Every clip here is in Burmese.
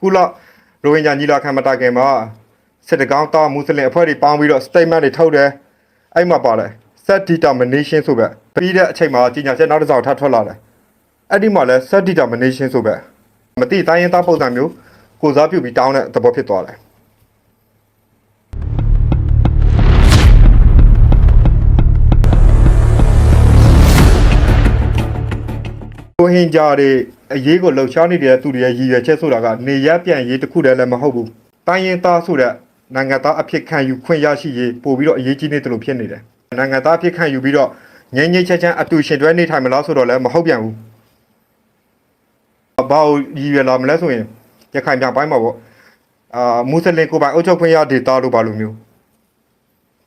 ခုလရိုဟင်ဂျာညီလာခံမတိုင်ခင်မှာစစ်တကောင်းတာမွတ်စလင်အဖွဲ့တွေပေါင်းပြီးတော့ statement တွေထုတ်တယ်အဲ့မှာပါတယ် set determination ဆိုပဲပြီးတဲ့အချိန်မှာကြီးညာချက်နောက်တစ်စောင်ထပ်ထွက်လာတယ်အဲ့ဒီမှာလဲ set determination ဆိုပဲမတိတိုင်းရင်သားပုံစံမျိုးကိုစားပြုပြီးတောင်းတဲ့သဘောဖြစ်သွားတယ်ရိုဟင်ဂျာတွေ အရေးကိုလှုပ်ရှားနေတဲ့သူတွေရဲ့ရည်ရွယ်ချက်ဆိုတာကနေရပြန်ရေးတစ်ခုတည်းလည်းမဟုတ်ဘူး။တိုင်းရင်းသားဆိုတဲ့နိုင်ငံသားအဖြစ်ခံယူခွင့်ရရှိရေးပို့ပြီးတော့အရေးကြီးနေတယ်လို့ဖြစ်နေတယ်။နိုင်ငံသားအဖြစ်ခံယူပြီးတော့ငြိမ်းငြိမ်းချမ်းချမ်းအတူရှင်တွဲနေထိုင်မလားဆိုတော့လည်းမဟုတ်ပြန်ဘူး။ဘာလို့ရည်ရွယ်လာမလဲဆိုရင်ရခိုင်ပြန်ပိုင်းမှာပေါ့။အာမွတ်စလင်ကိုယ်ပိုင်အုပ်ချုပ်ခွင့်ရဒေသလို့ဘာလို့မျိုး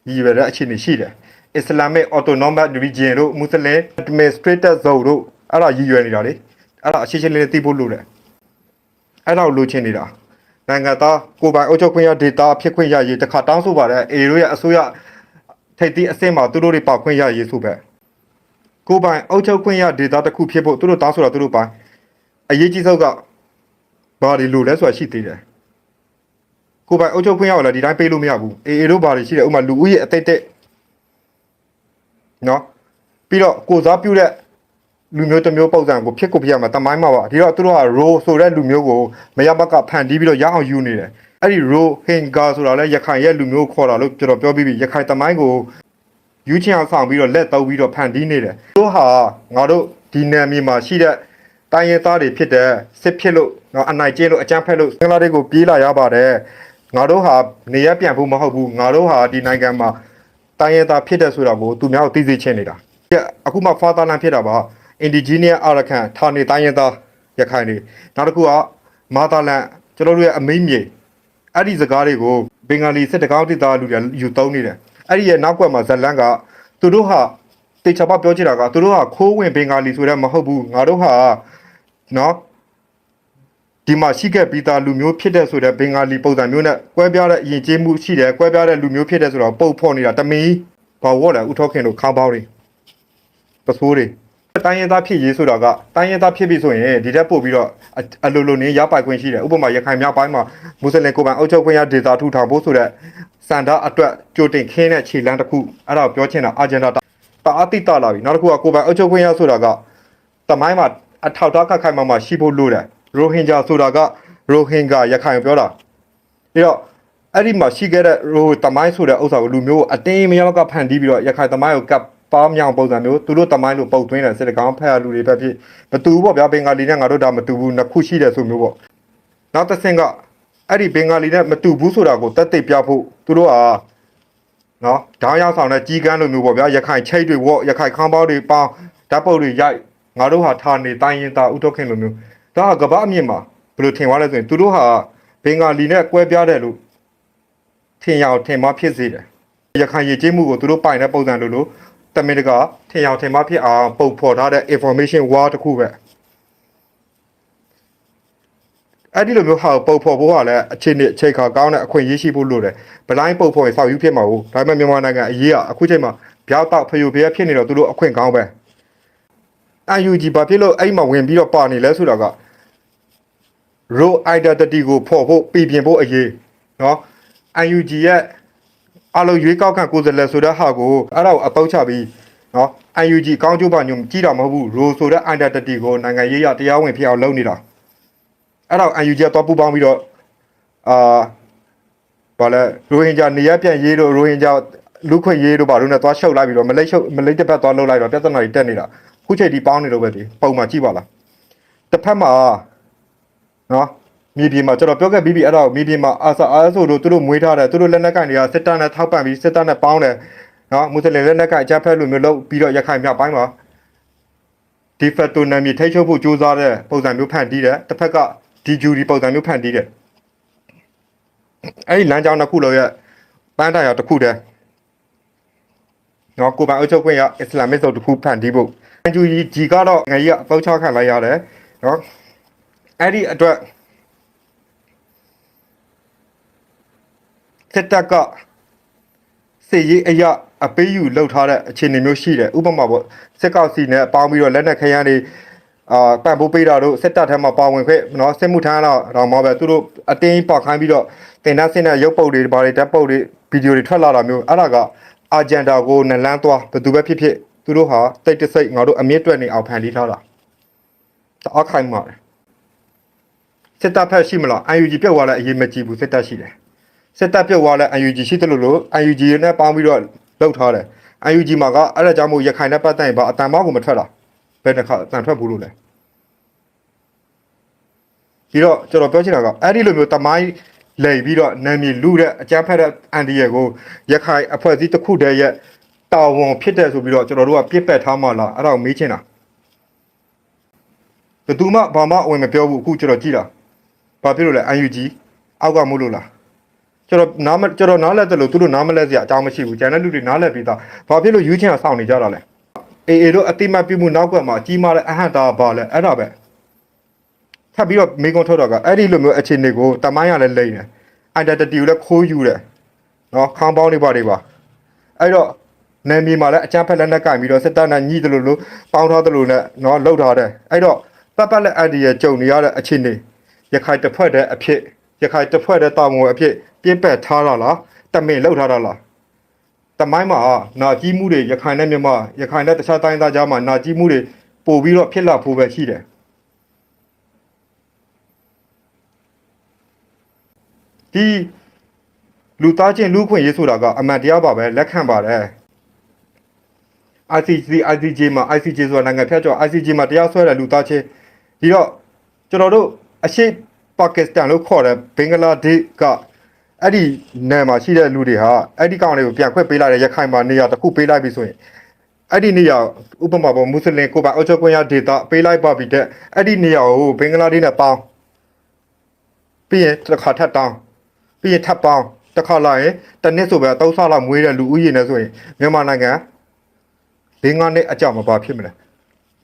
ရည်ရွယ်တဲ့အခြေအနေရှိတယ်။ Islamic Autonomous Region တို့ Muslim Administrative Zone တို့အဲ့ဒါရည်ရွယ်နေတာလေ အဲ့ဒါအရှင်းရှင်းလေးသိဖို့လိုတယ်အဲ့ဒါကိုလိုချင်နေတာနိုင်ငံသားကိုယ်ပိုင်အုပ်ချုပ်ခွင့်ရဒေတာဖြစ်ခွင့်ရရေးတစ်ခါတောင်းဆိုပါတယ်အေတို့ရဲ့အစိုးရထိပ်သီးအဆင့်မှာသူတို့တွေပေါခွင့်ရရေးဆိုပဲကိုယ်ပိုင်အုပ်ချုပ်ခွင့်ရဒေတာတစ်ခုဖြစ်ဖို့သူတို့တောင်းဆိုတာသူတို့ပိုင်အရေးကြီးဆုံးကဘာတွေလိုလဲဆိုတာရှိသေးတယ်ကိုယ်ပိုင်အုပ်ချုပ်ခွင့်ရကိုလည်းဒီတိုင်းပေးလို့မရဘူးအေအေတို့ဘာတွေရှိတယ်ဥပမာလူဦးရေအတိတ်တက်နော်ပြီးတော့ကိုစားပြုတဲ့ လူမျိုးတစ်မျိုးပုံစံကိုဖြစ်ကိုဖြစ်ရမှာတမိုင်းမှာပါဒီတော့သူတို့က row ဆိုတဲ့လူမျိုးကိုမရဘက်ကဖန်တီးပြီးတော့ရအောင်ယူနေတယ်အဲ့ဒီ row hinga ဆိုတာလဲရခိုင်ရဲ့လူမျိုးခေါ်တာလို့ကျွန်တော်ပြောပြီးပြီရခိုင်တမိုင်းကိုယူချင်အောင်ဆောင်ပြီးတော့လက်သုံးပြီးတော့ဖန်တီးနေတယ်သူတို့ဟာငါတို့ဒီနယ်မြေမှာရှိတဲ့တိုင်းရင်းသားတွေဖြစ်တဲ့စစ်ဖြစ်လို့နော်အနိုင်ကျင့်လို့အကြမ်းဖက်လို့စင်္ဂလာတွေကိုပြေးလာရပါတယ်ငါတို့ဟာနေရပြန်ဖို့မဟုတ်ဘူးငါတို့ဟာဒီနိုင်ငံမှာတိုင်းရင်းသားဖြစ်တဲ့ဆိုတာကိုသူများကိုသိစေချင်နေတာအခုမှ fatherland ဖြစ်တာပါ indigenous Arakan ဌာနေတိုင်းရင်းသားရခိုင်တွေနောက်တစ်ခုက motherland ကျွန်တော်တို့ရဲ့အမိမြေအဲ့ဒီစကားတွေကိုဘင်္ဂါလီစစ်တကောင်းတိသားလူတွေယူသုံးနေတယ်အဲ့ဒီရဲ့နောက်ကွယ်မှာဇလန်ကသူတို့ဟာတေချာပပြောချင်တာကသူတို့ဟာခိုးဝင်ဘင်္ဂါလီဆိုတဲ့မဟုတ်ဘူးငါတို့ဟာနော်ဒီမှာရှိခဲ့ပြီးသားလူမျိုးဖြစ်တဲ့ဆိုတဲ့ဘင်္ဂါလီပုံစံမျိုးနဲ့ကွဲပြားတဲ့အရင်ကျေးမှုရှိတယ်ကွဲပြားတဲ့လူမျိုးဖြစ်တဲ့ဆိုတော့ပုတ်ဖော်နေတာတမီးဘာဝေါ်လဲဥထောက်ခင်တို့ခေါင်းပေါင်းတွေပစိုးတွေ တိုင်းရင်းသားဖြစ်ရေးဆိုတာကတိုင်းရင်းသားဖြစ်ပြီဆိုရင်ဒီတက်ပို့ပြီးတော့အအလိုလိုနေရပိုင်ခွင့်ရှိတယ်ဥပမာရခိုင်မြောက်ပိုင်းမှာမွတ်စလင်ကိုယ်ပိုင်အုပ်ချုပ်ခွင့်ရဒေသထူထောင်ဖို့ဆိုတဲ့စန္ဒအတွက်ကြိုတင်ခင်းတဲ့ခြေလမ်းတစ်ခုအဲ့ဒါကိုပြောချင်တာအာဂျန်ဒါတအားတိတလာပြီနောက်တစ်ခုကကိုယ်ပိုင်အုပ်ချုပ်ခွင့်ရဆိုတာကတမိုင်းမှာအထောက်အထားခက်ခိုင်မှမှရှိဖို့လိုတယ်ရိုဟင်ဂျာဆိုတာကရိုဟင်ဂျာရခိုင်ကိုပြောတာပြီးတော့အဲ့ဒီမှာရှိခဲ့တဲ့ရိုတမိုင်းဆိုတဲ့ဥစ္စာကိုလူမျိုးကိုအတင်းမရောက်ကဖန်တီးပြီးတော့ရခိုင်တမိုင်းကိုကပ် ပါမြောင်ပုံစံမျိုးသူတို့တမိုင်းလို့ပုတ်သွင်းတယ်စစ်တကောင်းဖက်ရလူတွေပဲဖြစ်မတူဘူးပေါ့ဗျာဘင်္ဂါလီနဲ့ငါတို့ဒါမတူဘူးနှစ်ခုရှိတယ်ဆိုမျိုးပေါ့နောက်တစ်ဆင့်ကအဲ့ဒီဘင်္ဂါလီနဲ့မတူဘူးဆိုတာကိုတက်သိပြဖို့သူတို့ကနော်ဓာတ်ရောက်ဆောင်တဲ့ကြီးကန်းလိုမျိုးပေါ့ဗျာရခိုင်ချိတ်တွေဝေါ့ရခိုင်ခေါင်းပေါင်းတွေပေါင်းဓာတ်ပုတ်တွေရိုက်ငါတို့ဟာဌာနေတိုင်းရင်သားဥထုတ်ခင်လိုမျိုးဒါကကမ္ဘာအမြင့်မှာဘယ်လိုထင်သွားလဲဆိုရင်သူတို့ဟာဘင်္ဂါလီနဲ့ကွဲပြားတယ်လို့ထင်ရအောင်ထင်မှဖြစ်စေတယ်ရခိုင်ရည်ကြီးမှုကိုသူတို့ပိုင်တဲ့ပုံစံလိုလို တမင်တကာထင်အောင်ထင်မှဖြစ်အောင်ပုံဖော်ထားတဲ့ information war တစ်ခုပဲအဲ့ဒီလိုမျိုးဟာပုံဖော်ဖို့ကလည်းအခြေအနေအခြေခါကောင်းတဲ့အခွင့်အရေးရှိဖို့လိုတယ်ဘလိုင်းပုံဖော်ရင်စောက်ယူဖြစ်မှာဟုတ်ဒါပေမဲ့မြန်မာနိုင်ငံအရေးကအခုချိန်မှာဗျာက်တော့ဖယိုဖျက်ဖြစ်နေတော့သူတို့အခွင့်ကောင်းပဲ UNG ဘာဖြစ်လို့အဲ့မှာဝင်ပြီးတော့ပါနေလဲဆိုတာက row identity ကိုဖော်ဖို့ပြည်ပြင်ဖို့အရေးเนาะ UNG ရဲ့ အလုံးရွေးကောက်ခံကိုယ်စားလှယ်ဆိုတဲ့ဟာကိုအဲ့ဒါကိုအပေါက်ချပြီးနော် UNG အကောင်းကျိုးပါညုံကြည့်တာမဟုတ်ဘူး role ဆိုတဲ့ identity ကိုနိုင်ငံရေးရတရားဝင်ဖြစ်အောင်လုပ်နေတာအဲ့ဒါ UNG ကတော့ပူပေါင်းပြီးတော့အာဘာလဲရိုဟင်ဂျာနေရပြန်ရေးတို့ရိုဟင်ဂျာလူခွင့်ရေးတို့ဘာလို့နဲ့သွားရှုပ်လိုက်ပြီးတော့မလိတ်ရှုပ်မလိတ်တစ်ဖက်သွားလှုပ်လိုက်တော့ပြဿနာတွေတက်နေတာခုချိန်ဒီပေါင်းနေတော့ပဲဒီပုံမှန်ကြည့်ပါလားတစ်ဖက်မှာနော် မြေပြင်မှာကျွန်တော်ပြောခဲ့ပြီးပြီအဲ့ဒါကိုမြေပြင်မှာအာဆာအာဆိုတို့သူတို့မွေးထားတယ်သူတို့လက်နက်ကင်တွေကစစ်တပ်နဲ့ထောက်ပံ့ပြီးစစ်တပ်နဲ့ပေါင်းတယ်နော်မွတ်စလင်လက်နက်ကင်အကြမ်းဖက်လူမျိုးလို့ပြီးတော့ရခိုင်မြောက်ပိုင်းမှာဒီဖက်တိုနာမီထိတ်ချုပ်ဖို့ကြိုးစားတဲ့ပုံစံမျိုးဖန်တီးတယ်တစ်ဖက်ကဒီဂျူဒီပုံစံမျိုးဖန်တီးတယ်အဲ့ဒီလမ်းကြောင်းတစ်ခုလုံးရဲ့ပန်းတိုင်ရတစ်ခုတည်းနော်ကိုပိုင်အုပ်ချုပ်ခွင့်ရအစ္စလာမစ်ဆိုတစ်ခုဖန်တီးဖို့အန်ဂျူဂျီကတော့ငယ်ကြီးကအပေါက်ချခံလိုက်ရတယ်နော်အဲ့ဒီအတွက် စစ်တပ်ကစေရေးအရာအပေးယူလှုပ်ထားတဲ့အခြေအနေမျိုးရှိတယ်ဥပမာပေါ့စစ်ကောက်စီနဲ့ပေါင်းပြီးတော့လက်နက်ခရမ်းတွေအာပံ့ပိုးပေးတာတို့စစ်တပ်ထဲမှာပါဝင်ခွင့်နော်စစ်မှုထမ်းတော့တော့မှပဲသူတို့အတင်းပေါက်ခိုင်းပြီးတော့တင်တန်းစင်းတဲ့ရုပ်ပုတ်တွေဘာတွေတက်ပုတ်တွေဗီဒီယိုတွေထွက်လာတာမျိုးအဲ့ဒါကအာဂျန်ဒါကိုနလန်းသွားဘယ်သူပဲဖြစ်ဖြစ်သူတို့ဟာတိတ်တဆိတ်ငါတို့အမြင့်တွက်နေအောင်ဖန်တီးထားတာတအားခိုင်းမှာတယ်စစ်တပ်ဖက်ရှိမလား UNG ပြုတ်သွားလဲအရေးမကြီးဘူးစစ်တပ်ရှိတယ် စစ်တပ်ပြုတ်သွားလဲ UNG ရှိတယ်လို့လို့ UNG နဲ့ပေါင်းပြီးတော့လှုပ်ထားတယ် UNG မှာကအဲ့ဒါကြောင့်မို့ရခိုင်နဲ့ပတ်သက်ရင်ဘာအတန်မောက်ကိုမထွက်တာဘယ်တစ်ခါအတန်ထွက်ဘူးလို့လဲပြီးတော့ကျွန်တော်ပြောချင်တာကအဲ့ဒီလိုမျိုးတမိုင်းလိန်ပြီးတော့နာမည်လူတဲ့အကြမ်းဖက်တဲ့အန်ဒီရဲ့ကိုရခိုင်အဖွဲ့အစည်းတစ်ခုတည်းရဲ့တာဝန်ဖြစ်တဲ့ဆိုပြီးတော့ကျွန်တော်တို့ကပြစ်ပက်ထားမှလားအဲ့ဒါကိုမေးချင်တာဘယ်သူမှဘာမှအဝင်မပြောဘူးအခုကျွန်တော်ကြည့်တာဘာဖြစ်လို့လဲ UNG အောက်ကမို့လို့လား ကျွန်တော်နားမကျွန်တော်နားလဲတယ်လို့သူတို့နားမလဲစရာအကြောင်းမရှိဘူးကျန်တဲ့လူတွေနားလဲပြီးသားဘာဖြစ်လို့ယူချင်အောင်စောင့်နေကြတာလဲအေအေတို့အတိမတ်ပြမှုနောက်ကွယ်မှာကြီးမားတဲ့အဟန့်တာဘာလဲအဲ့ဒါပဲထပ်ပြီးတော့မိကုံထုတ်တော့ကအဲ့ဒီလိုမျိုးအခြေအနေကိုတမိုင်းရလဲလိမ့်တယ် identity ကိုလည်းခိုးယူတယ်နော်ခေါင်းပေါင်းတွေပါတွေပါအဲ့တော့နာမည်မှာလည်းအချမ်းဖက်လက်နဲ့ကင်ပြီးတော့စစ်တပ်နဲ့ညှိတယ်လို့လို့ပေါင်းထားတယ်လို့နဲ့နော်လှုပ်ထားတယ်အဲ့တော့ပတ်ပတ်လက်အန်ဒီရဲ့ကြုံနေရတဲ့အခြေအနေရခိုင်တစ်ဖွဲ့တဲ့အဖြစ် ရခိုင်တစ်ဖွဲ့တဲ့တာဝန်အဖြစ်ပြင်းပက်ထားတာလားတမင်လှုပ်ထားတာလားတမိုင်းမှာနာကြီးမှုတွေရခိုင်နဲ့မြန်မာရခိုင်နဲ့တခြားတိုင်းသားကြားမှာနာကြီးမှုတွေပို့ပြီးတော့ဖြစ်လာဖို့ပဲရှိတယ်ဒီလူသားချင်းလူခွင့်ရေးဆိုတာကအမှန်တရားပါပဲလက်ခံပါတယ် ICC ICJ မှာ ICJ ဆိုတာနိုင်ငံဖြတ်ကျော် ICJ မှာတရားစွဲတဲ့လူသားချင်းဒီတော့ကျွန်တော်တို့အရှိ ပါကစ္စတန်လို့ခေါ်တဲ့ဘင်္ဂလားဒေ့ရှ်ကအဲ့ဒီနယ်မှာရှိတဲ့လူတွေဟာအဲ့ဒီကောင်တွေကိုပြန်ခွင့်ပေးလိုက်တဲ့ရခိုင်မှာနေရာတစ်ခုပေးလိုက်ပြီဆိုရင်အဲ့ဒီနေရာဥပမာပေါ်မွတ်စလင်ကိုပါအောက်ချုပ်ကွင်းရဒေတာပေးလိုက်ပါပြီတဲ့အဲ့ဒီနေရာကိုဘင်္ဂလားဒေ့ရှ်နဲ့ပေါင်းပြီးရင်တစ်ခါထပ်တောင်းပြီးရင်ထပ်ပေါင်းတစ်ခါလာရင်တစ်နှစ်ဆိုပဲသုံးဆလောက်မွေးတဲ့လူဦးရေနဲ့ဆိုရင်မြန်မာနိုင်ငံ၄၅နှစ်အကြောက်မပါဖြစ်မလဲ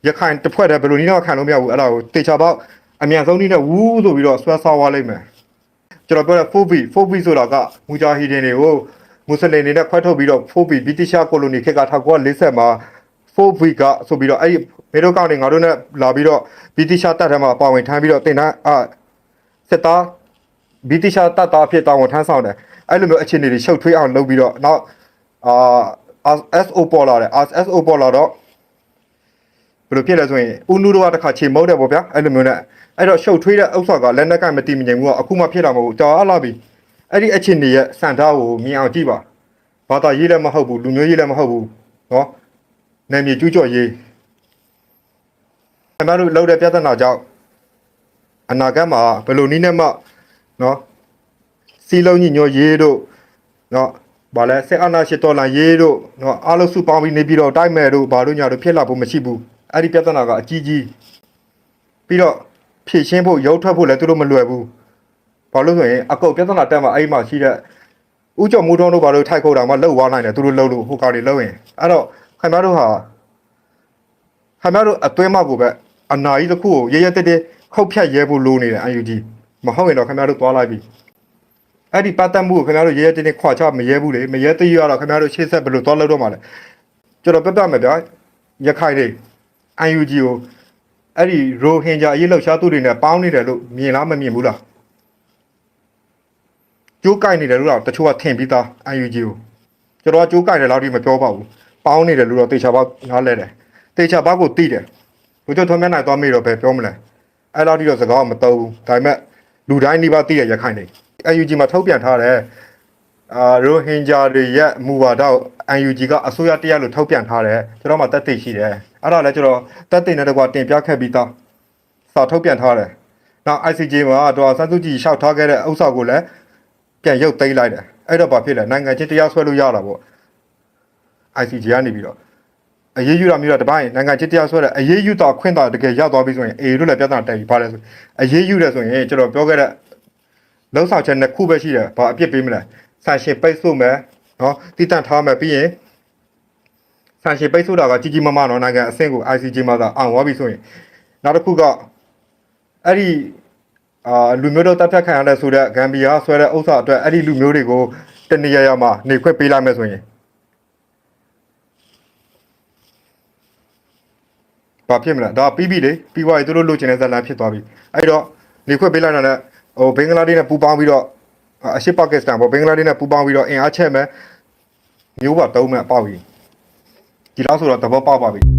ရခိုင်တစ်ဖွဲ့တည်းဘယ်လိုနည်းတော့ခံလို့မရဘူးအဲ့ဒါကိုတေချာပေါက် အမြန်ဆုံးနည်းနဲ့ဝူးဆိုပြီးတော့ဆွဲဆောက်သွားလိမ့်မယ်ကျွန်တော်ပြောတဲ့ 4B 4B ဆိုတာကမူဂျာဟီဒင်တွေကိုမွတ်စလင်တွေနဲ့ခွဲထုတ်ပြီးတော့ 4B ဗြိတိရှကိုလိုနီခေတ်က1940မှာ 4B ကဆိုပြီးတော့အဲ့ဒီမေတို့ကောင်တွေငါတို့နဲ့လာပြီးတော့ဗြိတိရှတပ်ထဲမှာပါဝင်ထမ်းပြီးတော့တင်တန်းအစစ်သားဗြိတိရှတပ်သားအဖြစ်တာဝန်ထမ်းဆောင်တယ်အဲ့လိုမျိုးအခြေအနေတွေရှုပ်ထွေးအောင်လုပ်ပြီးတော့နောက်အာ SO ပေါ်လာတယ် SO ပေါ်လာတော့ဘယ်လိုဖြစ်လဲဆိုရင်ဦးနုတို့ကတစ်ခါချိန်မုတ်တယ်ပေါ့ဗျာအဲ့လိုမျိုးနဲ့ အဲ့တော့ရှုပ်ထွေးတဲ့ဥစ္စာကလက်နက်ကမတည်မငြိမ်ဘူးကအခုမှဖြစ်လာမဟုတ်ဘူးတော်အားလာပြီအဲ့ဒီအခြေအနေရဲ့စံထားကိုမြင်အောင်ကြည့်ပါဘာသာရေးလည်းမဟုတ်ဘူးလူမျိုးရေးလည်းမဟုတ်ဘူးနော်နာမည်ကျူးကျော်ရေးကျွန်တော်တို့လောက်တဲ့ပြဿနာကြောင့်အနာဂတ်မှာဘယ်လိုနည်းနဲ့မှနော်စီလုံးညီညွတ်ရေးတို့နော်ဘာလဲဆက်အနာရှိတော်လန်ရေးတို့နော်အားလုံးစုပေါင်းပြီးနေပြီးတော့တိုက်မဲ့တို့ဘာတို့ညာတို့ဖြစ်လာဖို့မရှိဘူးအဲ့ဒီပြဿနာကအကြီးကြီးပြီးတော့ ဖြည့်ရှင်းဖို့ရုပ်ထွက်ဖို့လည်းသူတို့မလွယ်ဘူးဘာလို့ဆိုရင်အကုတ်ပြဿနာတက်မှာအဲ့ဒီမှာရှိတဲ့ဥကြောင့်မူထုံးတို့ဘာလို့ထိုက်ခုတ်တာမှလှုပ်သွားနိုင်တယ်သူတို့လှုပ်လို့ဟိုကောင်တွေလှုပ်ရင်အဲ့တော့ခင်ဗျားတို့ဟာခင်ဗျားတို့အတွင်းမှာကိုပဲအနာကြီးတစ်ခုကိုရရတက်တက်ခုတ်ဖြတ်ရဲဖို့လိုနေတယ် UNG မဟုတ်ရင်တော့ခင်ဗျားတို့သွားလိုက်ပြီအဲ့ဒီပတ်သက်မှုကိုခင်ဗျားတို့ရဲရဲတင်းတင်းခွာချမရဲဘူးလေမရဲသေးရတော့ခင်ဗျားတို့ရှေ့ဆက်ဘယ်လိုသွားလို့တော့မှာလဲကျွန်တော်ပြတ်ပြမယ်ဗျာရခိုင်တွေ UNG ကို အဲ့ဒီရိုဟင်ဂျာအရေးလှုပ်ရှားသူတွေနဲ့ပေါင်းနေတယ်လို့မြင်လားမမြင်ဘူးလားကျိုးကြိုက်နေတယ်လို့တော့တချို့ကထင်ပြီးသား UNG ကိုကျွန်တော်ကကျိုးကြိုက်တယ်လို့ဒီမပြောပါဘူးပေါင်းနေတယ်လို့တော့တေချာပေါက်နားလဲတယ်တေချာပေါက်ကိုတိတယ်ဘုရားထွန်းမျက်နှာသွားမေးတော့ပဲပြောမလဲအဲ့လောက်ထိတော့စကားမသုံးဘူးဒါပေမဲ့လူတိုင်းဒီပါတိရရခိုင်တွေ UNG မှာထုတ်ပြန်ထားတယ် အာရိုဟင်ဂျာတွေရဲ့မူဝါဒကို UNG ကအစိုးရတရားလို့ထုတ်ပြန်ထားတယ်ကျွန်တော်မှတက်သိရှိတယ်အဲ့ဒါလည်းကျွန်တော်တက်သိနေတဲ့ကွာတင်ပြခဲ့ပြီးသားစာထုတ်ပြန်ထားတယ်နောက် ICJ မှာတော့စန်းစုကြည်ရှောက်ထားခဲ့တဲ့ဥစ္စာကိုလည်းပြန်ရုပ်သိမ်းလိုက်တယ်အဲ့တော့ဘာဖြစ်လဲနိုင်ငံချင်းတရားစွဲလို့ရတာပေါ့ ICJ ကနေပြီးတော့အရေးယူတာမျိုးတော့တပိုင်းနိုင်ငံချင်းတရားစွဲတဲ့အရေးယူတာခွင့်တာတကယ်ရောက်သွားပြီဆိုရင်အေတို့လည်းပြဿနာတက်ပြီဘာလဲဆိုအရေးယူတယ်ဆိုရင်ကျွန်တော်ပြောခဲ့တဲ့လုံးဆောင်ချက်နှစ်ခုပဲရှိတယ်ဘာအပြစ်ပေးမလဲ ဆန်ရှင်ပိတ်ဆို့မယ်နော်တည်တံ့ထားမယ်ပြီးရင်ဆန်ရှင်ပိတ်ဆို့တာကကြီးကြီးမားမားနော်နိုင်ငံအဆင့်ကို ICJ မှာသာအောင်သွားပြီဆိုရင်နောက်တစ်ခုကအဲ့ဒီအာလူမျိုးတို့တပ်ဖြတ်ခံရတဲ့ဆိုတဲ့ဂမ်ဘီယာဆွဲတဲ့ဥစ္စာအတွက်အဲ့ဒီလူမျိုးတွေကိုတနေရာရာမှာနေခွင့်ပေးလိုက်မယ်ဆိုရင်ဘာဖြစ်မလဲဒါပြီးပြီလေပြီးသွားပြီသူတို့လိုချင်တဲ့ဇာတ်လမ်းဖြစ်သွားပြီအဲ့တော့နေခွက်ပေးလိုက်တာနဲ့ဟိုဘင်္ဂလားဒေ့ရှ်နဲ့ပူးပေါင်းပြီးတော့ အရှေ့ပါကစ္စတန်ပေါ့ဘင်္ဂလားဒေ့ရှ်နဲ့ပူးပေါင်းပြီးတော့အင်အားချက်မဲ့မျိုးပါတုံးမဲ့ပေါက်ပြီဒီလောက်ဆိုတော့သဘောပေါက်ပါပြီ